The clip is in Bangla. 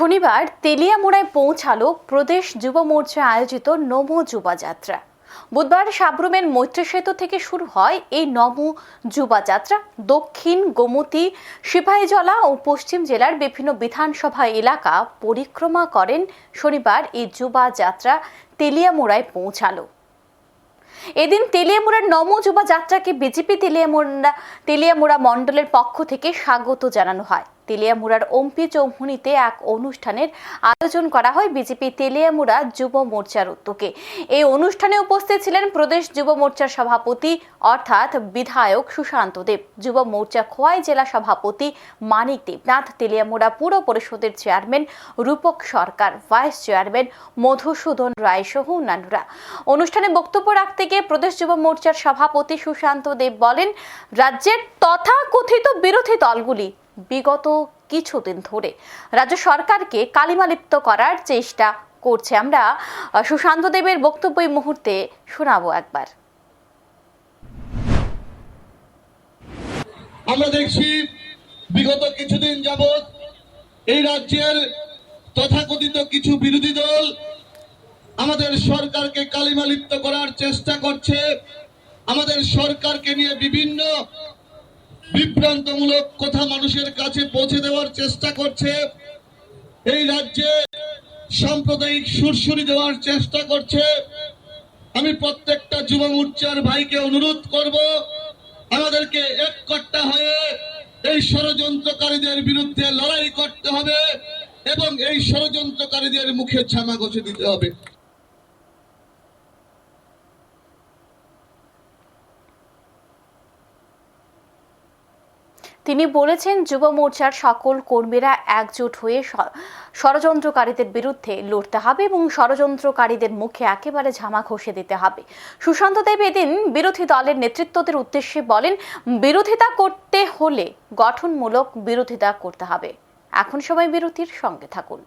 শনিবার তেলিয়ামুড়ায় পৌঁছালো প্রদেশ যুব মোর্চা আয়োজিত নমো যুবা যাত্রা বুধবার সাবরুমের মৈত্রী সেতু থেকে শুরু হয় এই নমো যুবা যাত্রা দক্ষিণ গোমতী, সিপাহীজলা ও পশ্চিম জেলার বিভিন্ন বিধানসভা এলাকা পরিক্রমা করেন শনিবার এই যুবা যাত্রা তেলিয়ামুড়ায় পৌঁছালো। এদিন তেলিয়ামুড়ার নম যুবা যাত্রাকে বিজেপি তেলিয়ামুড়া তেলিয়ামুড়া মণ্ডলের পক্ষ থেকে স্বাগত জানানো হয়। তেলিয়ামুড়ার ওমপি চৌমুনিতে এক অনুষ্ঠানের আয়োজন করা হয় বিজেপি তেলিয়ামুড়া যুব মোর্চার উদ্যোগে। এই অনুষ্ঠানে উপস্থিত ছিলেন প্রদেশ যুব মোর্চার সভাপতি, অর্থাৎ বিধায়ক সুশান্ত দেব, যুব মোর্চা খোয়াই জেলা সভাপতি মানিক দেবনাথ তেলিয়ামুড়া পুর পরিষদের chairman Rupak Sarkar, vice chairman Madhusudan Roy সহ অন্যান্যরা। অনুষ্ঠানে বক্তব্য রাখতে গিয়ে প্রদেশ যুব মোর্চার সভাপতি সুশান্ত দেব বলেন, রাজ্যের তথাকথিত বিরোধী দলগুলি বিগত কিছুদিন ধরে রাজ্য সরকারকে কালিমালিপ্ত করার চেষ্টা করছে। আমরা সুশান্ত দেবের বক্তব্য এই মুহূর্তে শোনাবো একবার। আমরা দেখছি বিগত কিছুদিন যাবৎ এই রাজ্যের তথাকথিত কিছু বিরোধী দল আমাদের সরকারকে কালিমালিপ্ত করার চেষ্টা করছে। আমাদের সরকারকে নিয়ে বিভিন্ন বিভ্রান্তমূলক কথা মানুষের কাছে পৌঁছে দেওয়ার চেষ্টা করছে। এই রাজ্যে সাম্প্রদায়িক সুরসুরি দেওয়ার চেষ্টা করছে। আমি প্রত্যেকটা যুব মোর্চার ভাইকে অনুরোধ করব, আমাদেরকে এক কট্টা হয়ে এই ষড়যন্ত্রকারীদের বিরুদ্ধে লড়াই করতে হবে এবং এই ষড়যন্ত্রকারীদের মুখে ছামা ঘষে দিতে হবে। তিনি বলেছেন, যুব মোর্চার সকল কর্মীরা একজোট হয়ে ষড়যন্ত্রকারীদের বিরুদ্ধে লড়তে হবে এবং ষড়যন্ত্রকারীদের মুখে একেবারে ঝামা ঘষে দিতে হবে। সুশান্ত দেব এদিন বিরোধী দলের নেতৃত্বদের উদ্দেশ্যে বলেন, বিরোধিতা করতে হলে গঠনমূলক বিরোধিতা করতে হবে। এখন সবাই বিরোধীর সঙ্গে থাকুন।